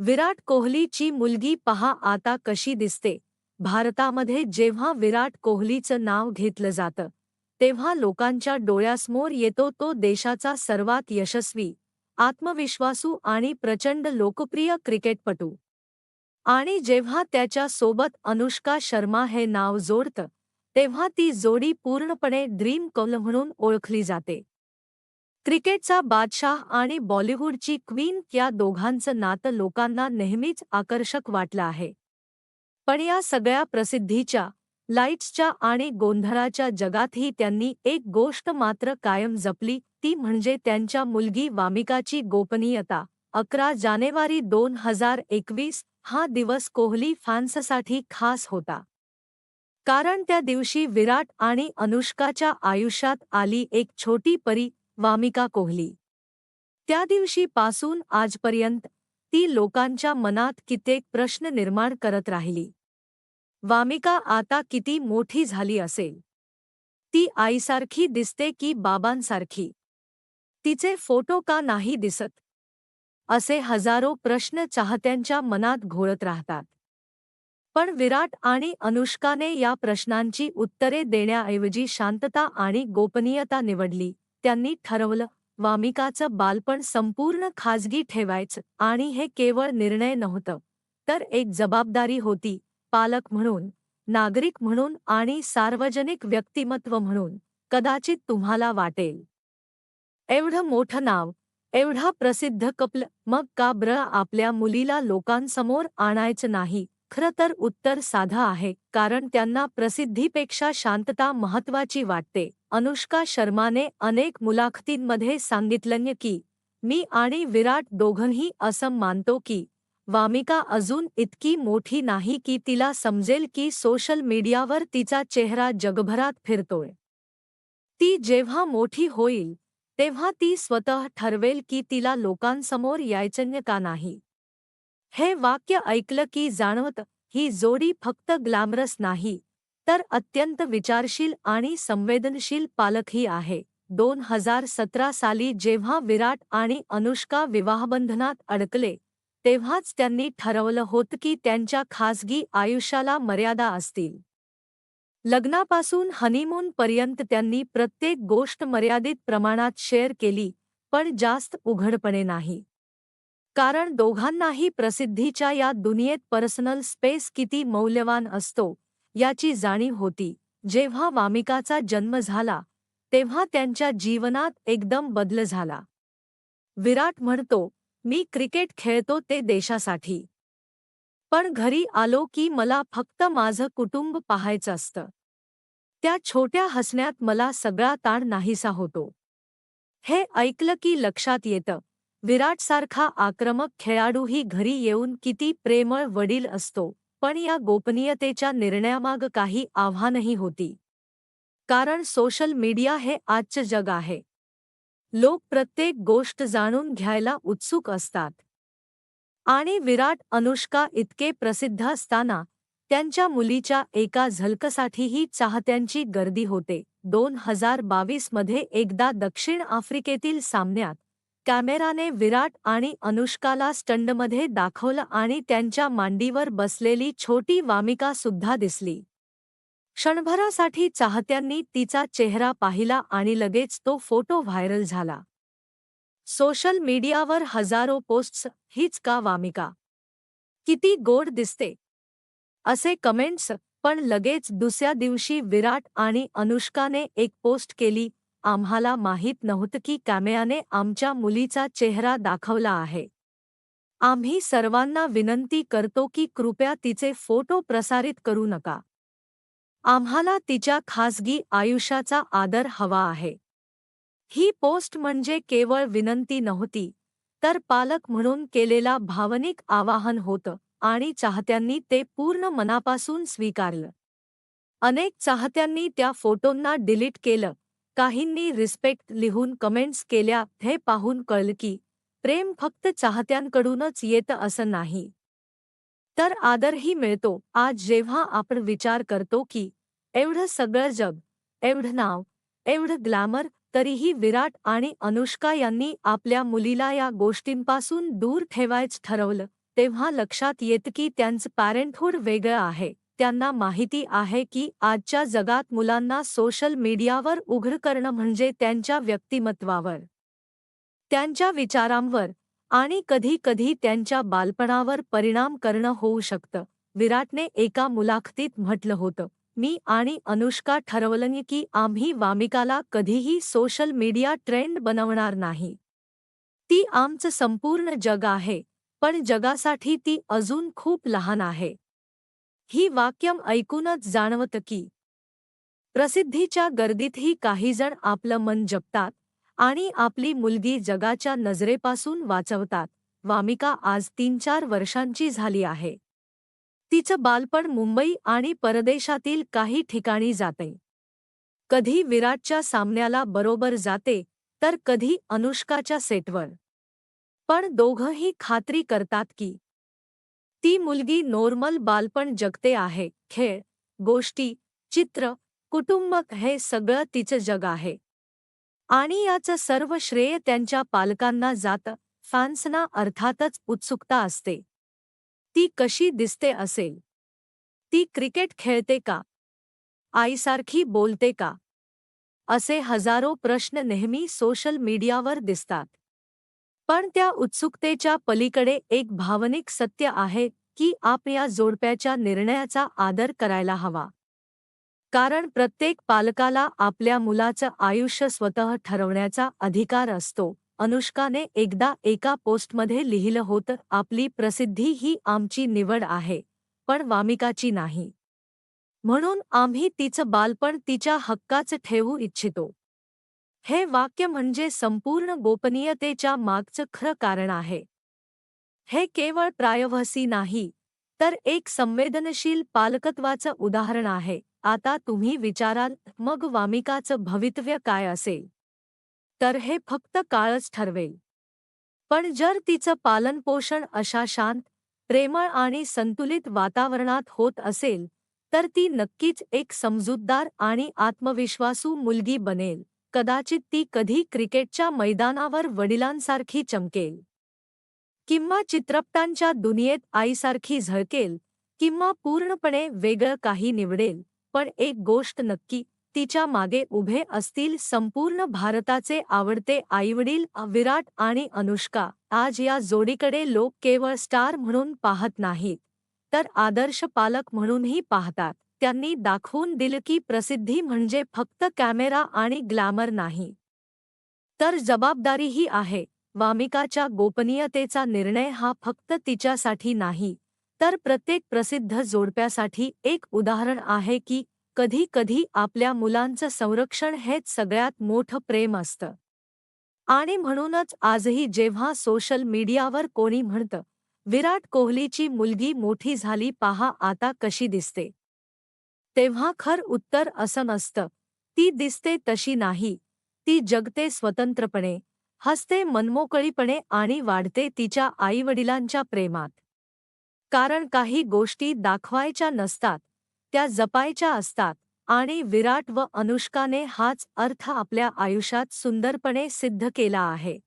विराट कोहलीची मुलगी पहा आता कशी दिसते. भारतामध्ये जेव्हा विराट कोहलीचं नाव घेतलं जातं तेव्हा लोकांच्या डोळ्यासमोर येतो तो देशाचा सर्वात यशस्वी आत्मविश्वासू आणि प्रचंड लोकप्रिय क्रिकेटपटू. आणि जेव्हा त्याच्या सोबत अनुष्का शर्मा हे नाव जोडतं तेव्हा ती जोडी पूर्णपणे ड्रीम कौल म्हणून ओळखली जाते. क्रिकेटचा बादशाह आणि बॉलिवूडची क्वीन या दोघांचं नातं लोकांना नेहमीच आकर्षक वाटलं आहे. पण या सगळ्या प्रसिद्धीच्या लाईट्सच्या आणि गोंधळाच्या जगातही त्यांनी एक गोष्ट मात्र कायम जपली ती म्हणजे त्यांच्या मुलगी वामिकाची गोपनीयता. अकरा जानेवारी दोन हजार एकवीस हा दिवस कोहली फॅन्ससाठी खास होता. कारण त्या दिवशी विराट आणि अनुष्काच्या आयुष्यात आली एक छोटी परी वामिका कोहली. त्या दिवशीपासून आजपर्यंत ती लोकांच्या मनात कित्येक प्रश्न निर्माण करत राहिली. वामिका आता किती मोठी झाली असेल? ती आईसारखी दिसते की बाबांसारखी? तिचे फोटो का नाही दिसत? असे हजारो प्रश्न चाहत्यांच्या मनात घोळत राहतात. पण विराट आणि अनुष्काने या प्रश्नांची उत्तरे देण्याऐवजी शांतता आणि गोपनीयता निवडली. त्यांनी ठरवलं वामिकाचं बालपण संपूर्ण खाजगी ठेवायचं आणि हे केवळ निर्णय नव्हतं. तर एक जबाबदारी होती पालक म्हणून नागरिक म्हणून आणि सार्वजनिक व्यक्तिमत्व म्हणून कदाचित तुम्हाला वाटेल. एवढं मोठं नाव एवढा प्रसिद्ध कपल मग का ब्र आपल्या मुलीला लोकांसमोर आणायचं नाही? खरं तर उत्तर साधं आहे, कारण त्यांना प्रसिद्धीपेक्षा शांतता महत्वाची वाटते. अनुष्का शर्माने अनेक मुलाखतींमध्ये सांगितलं की, मी आणि विराट दोघंही असं मानतो की, वामिका अजून इतकी मोठी नाही की तिला समजेल की सोशल मीडियावर तिचा चेहरा जगभरात फिरतोय. ती जेव्हा मोठी होईल, तेव्हा ती स्वतः ठरवेल की तिला लोकांसमोर यायचं का नाही. हे वाक्य ऐकलं की जाणवत ही जोडी फक्त ग्लॅमरस नाही तर अत्यंत विचारशील आणि संवेदनशील पालकही आहे. दोन हजार सतरा साली जेव्हा विराट आणि अनुष्का विवाहबंधनात अडकले तेव्हाच त्यांनी ठरवलं होतं की त्यांच्या खासगी आयुष्याला मर्यादा असतील. लग्नापासून हनीमूनपर्यंत त्यांनी प्रत्येक गोष्ट मर्यादित प्रमाणात शेअर केली पण जास्त उघडपणे नाही. कारण दोघांनाही प्रसिद्धीच्या या दुनियेत पर्सनल स्पेस किती मौल्यवान असतो याची जाणीव होती. जेव्हा वामिकाचा जन्म झाला तेव्हा त्यांच्या जीवनात एकदम बदल झाला. विराट म्हणतो मी क्रिकेट खेळतो ते देशासाठी. पण घरी आलो की मला फक्त माझं कुटुंब पाहायचं असतं. त्या छोट्या हसण्यात मला सगळा ताण नाहीसा होतो. हे ऐकलं की लक्षात येतं. विराटसारखा आक्रमक खेळाडूही घरी येऊन किती प्रेमळ वडील असतो पण या गोपनीयतेच्या निर्णयामाग काही आव्हानही होती. कारण सोशल मीडिया हे आजचं जग आहे. लोक प्रत्येक गोष्ट जाणून घ्यायला उत्सुक असतात. आणि विराट अनुष्का इतके प्रसिद्ध असताना त्यांच्या मुलीच्या एका झलकसाठीही चाहत्यांची गर्दी होते. दोन हजार बावीसमध्ये एकदा दक्षिण आफ्रिकेतील सामन्यात कॅमेराने विराट आणि अनुष्काला स्टंडमध्ये दाखवलं आणि त्यांच्या मांडीवर बसलेली छोटी वामिका सुद्धा दिसली. क्षणभरासाठी चाहत्यांनी तिचा चेहरा पाहिला आणि लगेच तो फोटो व्हायरल झाला. सोशल मीडियावर हजारो पोस्ट्स हीच का वामिका? किती गोड दिसते असे कमेंट्स पण लगेच दुसऱ्या दिवशी विराट आणि अनुष्काने एक पोस्ट केली आम्हाला माहीत नव्हतं की कॅमेयाने आमच्या मुलीचा चेहरा दाखवला आहे. आम्ही सर्वांना विनंती करतो की कृपया तिचे फोटो प्रसारित करू नका. आम्हाला तिच्या खासगी आयुष्याचा आदर हवा आहे. ही पोस्ट म्हणजे केवळ विनंती नव्हती तर पालक म्हणून केलेला भावनिक आवाहन होतं आणि चाहत्यांनी ते पूर्ण मनापासून स्वीकारलं. अनेक चाहत्यांनी त्या फोटोंना डिलीट केलं. काहींनी रिस्पेक्ट लिहून कमेंट्स केल्या हे पाहून कळलं की प्रेम फक्त चाहत्यांकडूनच येतं असं नाही. तर आदरही मिळतो. आज जेव्हा आपण विचार करतो की एवढं सगळं जग एवढं नाव एवढं ग्लॅमर तरीही विराट आणि अनुष्का यांनी आपल्या मुलीला या गोष्टींपासून दूर ठेवायच ठरवलं तेव्हा लक्षात येतं की त्यांचं पॅरेंटहूड वेगळं आहे. त्यांना माहिती आहे की आजच्या जगात मुलांना सोशल मीडियावर उघड करणं म्हणजे त्यांच्या व्यक्तिमत्वावर. त्यांच्या विचारांवर आणि कधी कधी त्यांच्या बालपणावर परिणाम करणं होऊ शकतं. विराटने एका मुलाखतीत म्हटलं होतं मी आणि अनुष्का ठरवलं की आम्ही वामिकाला कधीही सोशल मीडिया ट्रेंड बनवणार नाही. ती आमचं संपूर्ण जग आहे पण जगासाठी ती अजून खूप लहान आहे. ही वाक्यम ऐकूनच जाणवतं की प्रसिद्धीच्या गर्दीतही काहीजण आपलं मन जपतात आणि आपली मुलगी जगाच्या नजरेपासून वाचवतात. वामिका आज तीन चार वर्षांची झाली आहे. तिचं बालपण मुंबई आणि परदेशातील काही ठिकाणी जाते. कधी विराटच्या सामन्याला बरोबर जाते तर कधी अनुष्काच्या सेटवर. पण दोघंही खात्री करतात की ती मुलगी नॉर्मल बालपण जगते आहे खेळ गोष्टी चित्र कुटुंब हे सगळं तिचं जग आहे. आणि याचं सर्व श्रेय त्यांच्या पालकांना जातं फॅन्सना अर्थातच उत्सुकता असते. ती कशी दिसते असेल? ती क्रिकेट खेळते का? आईसारखी बोलते का? असे हजारो प्रश्न नेहमी सोशल मीडियावर दिसतात. पण त्या उत्सुकतेच्या पलीकडे एक भावनिक सत्य आहे की आप या जोडप्याच्या निर्णयाचा आदर करायला हवा. कारण प्रत्येक पालकाला आपल्या मुलाचं आयुष्य स्वतः ठरवण्याचा अधिकार असतो. अनुष्काने एकदा एका पोस्टमध्ये लिहिलं होतं आपली प्रसिद्धी ही आमची निवड आहे पण वामिकाची नाही. म्हणून आम्ही तिचं बालपण तिच्या हक्काचं ठेवू इच्छितो. हे वाक्य म्हणजे संपूर्ण गोपनीयतेच्या मागचं खरं कारण आहे. हे केवळ प्रायव्हसी नाही तर एक संवेदनशील पालकत्वाचं उदाहरण आहे. आता तुम्ही विचाराल मग वामिकाचं भवितव्य काय असेल? तर हे फक्त काळच ठरवेल. पण जर तिचं पालनपोषण अशा शांत प्रेमळ आणि संतुलित वातावरणात होत असेल तर ती नक्कीच एक समजूतदार आणि आत्मविश्वासू मुलगी बनेल. कदाचित ती कधी क्रिकेटच्या मैदानावर वडिलांसारखी चमकेल. किंवा चित्रपटांच्या दुनियेत आईसारखी झळकेल किंवा पूर्णपणे वेगळं काही निवडेल पण एक गोष्ट नक्की तिच्यामागे उभे असतील संपूर्ण भारताचे आवडते आईवडील विराट आणि अनुष्का. आज या जोडीकडे लोक केवळ स्टार म्हणून पाहत नाहीत तर आदर्श पालक म्हणूनही पाहतात. त्यांनी दाखवून दिलं की प्रसिद्धी म्हणजे फक्त कॅमेरा आणि ग्लॅमर नाही. तर जबाबदारीही आहे वामिकाच्या गोपनीयतेचा निर्णय हा फक्त तिच्यासाठी नाही तर प्रत्येक प्रसिद्ध जोडप्यासाठी एक उदाहरण आहे की कधी कधी आपल्या मुलांचं संरक्षण हेच सगळ्यात मोठं प्रेम असतं. आणि म्हणूनच आजही जेव्हा सोशल मीडियावर कोणी म्हणतं विराट कोहलीची मुलगी मोठी झाली पहा आता कशी दिसते. तेव्हा खर उत्तर असं नसतं. ती दिसते तशी नाही. ती जगते स्वतंत्रपणे. हसते मनमोकळीपणे आणि वाढते तिच्या आईवडिलांच्या प्रेमात. कारण काही गोष्टी दाखवायच्या नसतात. त्या जपायच्या असतात आणि विराट व अनुष्काने हाच अर्थ आपल्या आयुष्यात सुंदरपणे सिद्ध केला आहे.